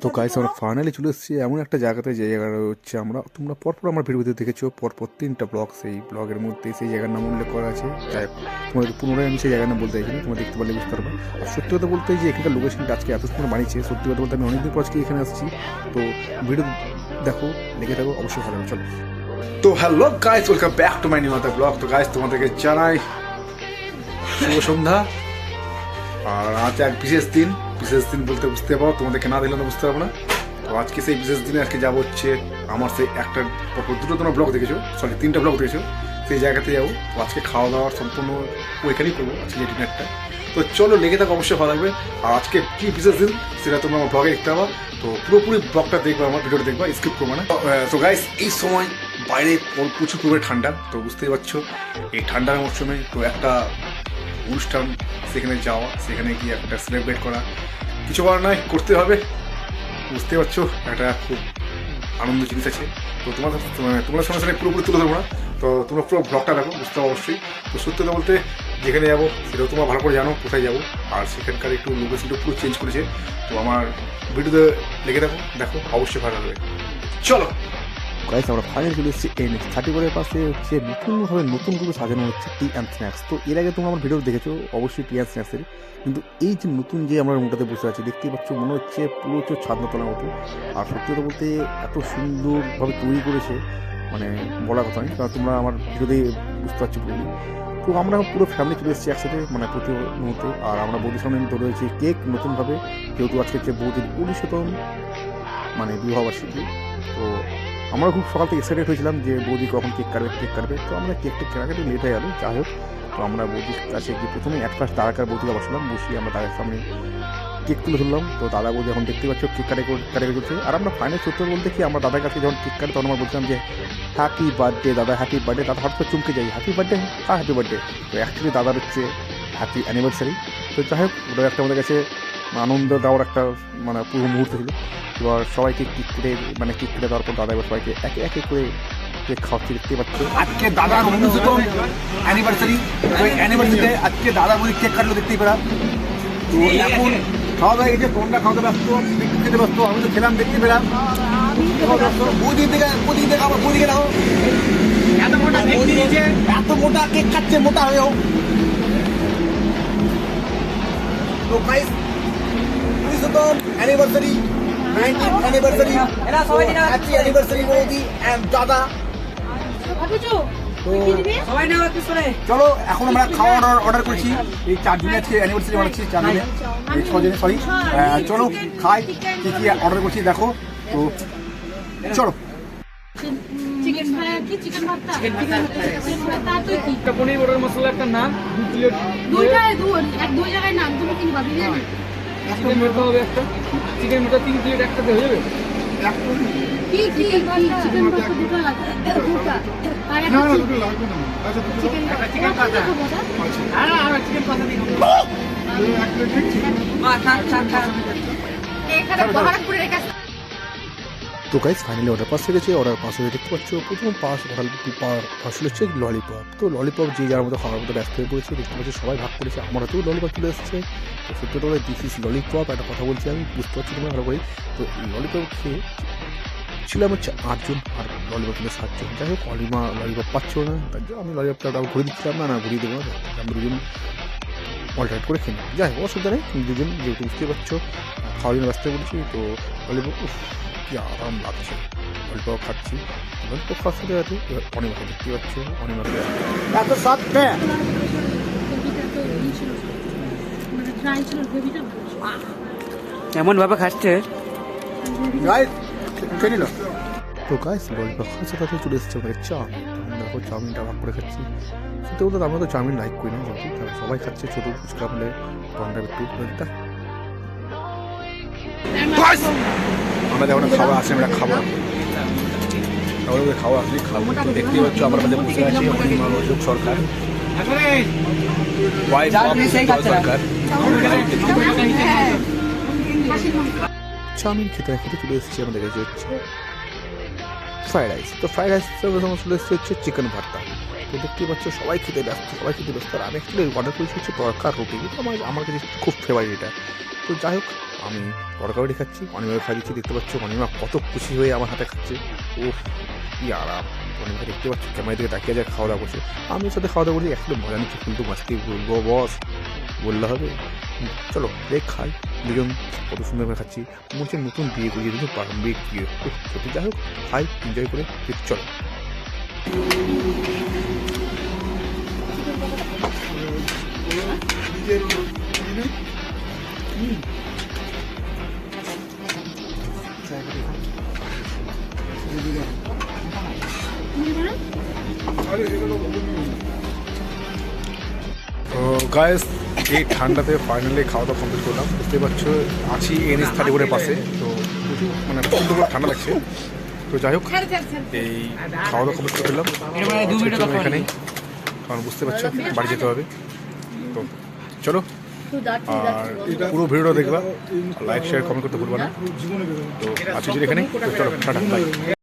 তো গাইস আমরা ফাইনালি চলে এসেছি এমন একটা জায়গাতে যে জায়গাটা হচ্ছে আমরা তোমরা পরপর আমার ভিডিওতে দেখেছ পরপর তিনটা ব্লগ সেই ব্লগের মধ্যে সেই জায়গার নাম উল্লেখ করা আছে। যাই হোক, তোমাদের পুনরায় আমি সেই জায়গার নাম বলতে চাইছি তোমরা দেখতে পারলে বুঝতে পারবে। আর সত্যি কথা বলতে যে এখানকার লোকেশনটা আজকে এত সুন্দর বানিয়েছে সত্যি কথা বলতে আমি অনেকদিন পর আজকে এখানে আসছি। তো ভিডিও দেখো লেগে থাকো অবশ্যই ভালো চলো। তো hello guys welcome back to my new blog তো গাইস তোমাদেরকে জানাই শুভ সন্ধ্যা। আর আজ এক বিশেষ দিন। বিশেষ দিন বলতে বুঝতে পারো, তোমাদেরকে না দিলে তো বুঝতে পারব না। তো আজকে সেই বিশেষ দিনে আজকে যাব হচ্ছে আমার সেই একটা দুটো তোমরা ব্লগ দেখেছ? সরি তিনটা ব্লগ দেখেছ? সেই জায়গাতে যাব। তো আজকে খাওয়া দাওয়ার সম্পূর্ণ ওইখানেই করব, আজকে ডিনারটা তো চলো লেগে থাকো, অবশ্যই ভালো লাগবে। আর আজকে কি বিশেষ দিন, সেটা তোমরা আমার ব্লগে দেখতে পাবো। তো পুরোপুরি ব্লগটা দেখবে, আমার ভিডিওটা দেখবা স্কিপ করব না। তো গাইস এই সময় বাইরে প্রচুর পরিমাণে ঠান্ডা, তো বুঝতেই পারছ, এই ঠান্ডার মরশুমে তো একটা অনুষ্ঠান, সেখানে যাওয়া, সেখানে গিয়ে একটা সেলিব্রেট করা। কিছু করার নয়, করতে হবে। বুঝতে পারছ, একটা খুব আনন্দ জিনিস আছে। তো তোমার- তোমাদের সঙ্গে সঙ্গে পুরোপুরি তুলে ধরবো না। তো তোমরা পুরো ব্লগটা দেখো, বুঝতে হবে অবশ্যই। তো সত্যি কথা বলতে, যেখানে যাব, সেটাও তোমরা ভালো করে জানো, কোথায় যাব। আর সেখানকার একটু লোকেশনটা পুরো চেঞ্জ করেছে। তো আমার ভিডিওতে লেগে দেখো দেখো, অবশ্যই ভালো লাগবে। চলো! গাইস আমরা ফাইনাল চলে এসেছি এন এক্স থার্টি ফোরের পাশে হচ্ছে নতুনভাবে নতুন করে সাজানো হচ্ছে টি অ্যান্ড স্ন্যাক্স তো এর আগে তোমরা আমার ভিডিও দেখেছ অবশ্যই টি অ্যান্ড স্ন্যাক্সের কিন্তু এই যে নতুন যে আমরা রুমটাতে বসে আছি দেখতেই পাচ্ছ মনে হচ্ছে পুরো হচ্ছে ছাদনাতলার মতো আর সত্যি কথা বলতে এত সুন্দরভাবে তৈরি করেছে মানে বলার কথা নয়, কারণ তোমরা আমার ভিডিওতেই বুঝতে পারছ পুরো তো আমরা পুরো ফ্যামিলি চলে এসেছি একসাথে মানে প্রতি মুহূর্তে। আর আমরা বৌদির সামনে ধরে রয়েছি কেক নতুনভাবে। যেহেতু আজকে হচ্ছে বৌদির উনিশতম মানে বিবাহবার্ষিকী। তো আমরা খুব সকাল থেকে এক্সাইটেড হয়েছিলাম যে বৌদি কখন কেক কাটবে কেক কাটবে। তো আমরা কেক টেক কেনাকাটি লেট হয়ে গেল, যাই হোক। তো আমরা বৌদির কাছে গিয়ে প্রথমে এক ফার্স্ট দাদাকার বৌদিকে বসলাম, বসিয়ে আমরা দাদার সামনে কেক তুলে ধরলাম। তো দাদা বৌদি এখন দেখতে পাচ্ছ কেক কাটে কাটে চলছে। আর আমরা ফাইনাল সত্য বলতে কি, আমরা দাদার কাছে যখন কেক কাটে তখন আমরা বলছিলাম যে হ্যাপি বার্থডে দাদা হ্যাপি বার্থডে দাদা হঠাৎ করে চমকে যাই হ্যাপি বার্থডে কার হ্যাপি বার্থডে তো অ্যাকচুয়ালি দাদার হচ্ছে হ্যাপি অ্যানিভার্সারি তো যাই হোক ওটা একটা আমাদের কাছে আনন্দ দেওয়ার একটা মানে পুরো মুহূর্ত ছিল। এবার সবাইকে কেক কেটে মানে কেক কেটে দেওয়ার পর দাদা এবার সবাইকে একে একে করে কেক খাওয়াচ্ছি দেখতে পাচ্ছ। আজকে দাদার উনিশতম অ্যানিভার্সারি ওই অ্যানিভার্সারিতে আজকে দাদা বলি কেক কাটলো দেখতেই পেলাম। তো এখন খাওয়া দাওয়া গেছে তোমরা খাওয়াতে ব্যস্ত খেতে ব্যস্ত আমি তো খেলাম দেখতে পেলাম। বৌদি থেকে বৌদি থেকে আমার বৌদিকে দাও এত মোটা বৌদি এত মোটা কেক খাচ্ছে মোটা হয়েও। তো গাইস উনিশতম anniversary nineteen anniversary happy anniversary বৌদি অ্যান্ড দাদা। ভাবিছো? তো চলো এখন আমরা খাওয়া অর্ডার অর্ডার করেছি। এই আজকে অ্যানিভার্সারি এই সরি চলো খাই কি কি অর্ডার করছি দেখো। তো চলো। পনির বটার মশলা একটা দু প্লেট দু এক দুই জায়গায় নাম তুমি কিনবা বিরিয়ানি। চিকেন ভর্তা হবে একটা। চিকেন ভর্তা তিন প্লেট একটাতে হয়ে যাবে? কি কি চিকেন ভর্তা দুটো লাগবে। দুটো। আর একটা চিকেন চিকেন ভর্তা এখানে বহরমপুরের কাছে তো গাইজ ফাইনালি অর্ডার পাস গেছে। অর্ডার পাস হয়ে দেখতে পাচ্ছ, প্রথম পাস পাস হচ্ছে ললিপপ তো ললিপপ যে যার মতো খাওয়ার মতো ব্যস্ত হয়ে পড়েছে, দেখতে পাচ্ছি, সবাই ভাগ করেছে। আমার হাতেও ললিপপ চলে এসেছে। তো সত্যি কথা দিস ইস ললিপপ একটা কথা বলছি আমি, বুঝতে পারছি তোমরা ভালো করে তো ললিপপ খেয়ে ছিলাম হচ্ছে আটজন, আর ললিপপ ছিল সাতজন। যাই হোক অলিমা ললিপপ পাচ্ছ না। তার জন্য আমি ললিপপটা ঘুরে দিচ্ছিলাম না না ঘুরিয়ে দেবো না। আমরা দুজন অল্টারেট করে নিই যাই হোক, অসুবিধা নেই, দুজন যেহেতু বুঝতে পারছ। খাওয়ার জন্য ব্যস্ত পড়েছি তো ললিপপ উফ কি আরাম লাগছে। অল্প খাচ্ছি অল্প খাওয়ার সাথে সাথে এবার অনিমাকে দেখতে পাচ্ছ অনিমাকে এত সাত প্যাঁ গ্রেভিটা তো ই ছিল মানে ড্রাই ছিল গ্রেভিটা এমন ভাবে খাচ্ছে। গাইস খেয়ে নিল? তো গাইস খাওয়ার সাথে সাথে চলে এসেছে আমাদের চাউমিন। দেখো চাউমিনটা ভাগ করে খাচ্ছি। সত্যি বলতে আমরা তো চাউমিন লাইক করি না যেহেতু সবাই খাচ্ছে ছোটো ফুচকা বলে টন্ডা একটু তা আমরা খাবার আসে আমরা খাবার আমাদের খাওয়া আসলে খাব। দেখতেই পাচ্ছ আমার কাছে বসে আছে অশোক সরকার। ওয়াইফ সরকার। চাউমিন খেতে খেতে চলে এসেছি আমাদের কাছে হচ্ছে ফ্রাইড রাইস তো ফ্রাইড রাইস চলে এসেছে হচ্ছে চিকেন ভর্তা। তো দেখতেই পাচ্ছ, সবাই খেতে ব্যস্ত, সবাই খেতে ব্যস্ত। আর আমি অ্যাকচুয়ালি অর্ডার করেছি হচ্ছে তরকার রুটি কিন্তু আমার আমার কাছে খুব ফেভারিট এটা। তো যাই হোক, আমি তরকা রুটি খাচ্ছি অনিমাকে খাওয়া দিচ্ছি দেখতে পাচ্ছ, অনিমা কত খুশি হয়ে আমার হাতে খাচ্ছে। ও কি আরাম। অনিমা দেখতে পাচ্ছ, ক্যামেরা দিকে তাকিয়ে যায় খাওয়া দাওয়া করছে। আমি সাথে খাওয়া দাওয়া করছি একটু মজা নিচ্ছি, কিন্তু মাছকে বলব, বস, বললে হবে? চলো দেখ খাই। দুজন কত সুন্দরভাবে খাচ্ছি। মনে নতুন বিয়ে করেছি, নতুন প্রারম্ভিক বিয়ে। সত্যি যাই হোক, খাই এনজয় করে, চলো। তো গায়েস এই ঠান্ডাতে ফাইনালি খাওয়া দাওয়া কমপ্লিট করলাম। বুঝতে পারছ আছি এনএস থার্টি ফোরের পাশে তো প্রচুর মানে প্রচণ্ড করে ঠান্ডা লাগছে। তো যাই হোক এই খাওয়া দাওয়া কমপ্লিট করে ফেললাম। এখানেই। কারণ বুঝতে পারছ, বাড়ি যেতে হবে। তো চলো, আর পুরো ভিডিওটা দেখবা লাইক শেয়ার কমেন্ট করতে ভুলবা না। তো আছি যদি এখানে চলো, টাটা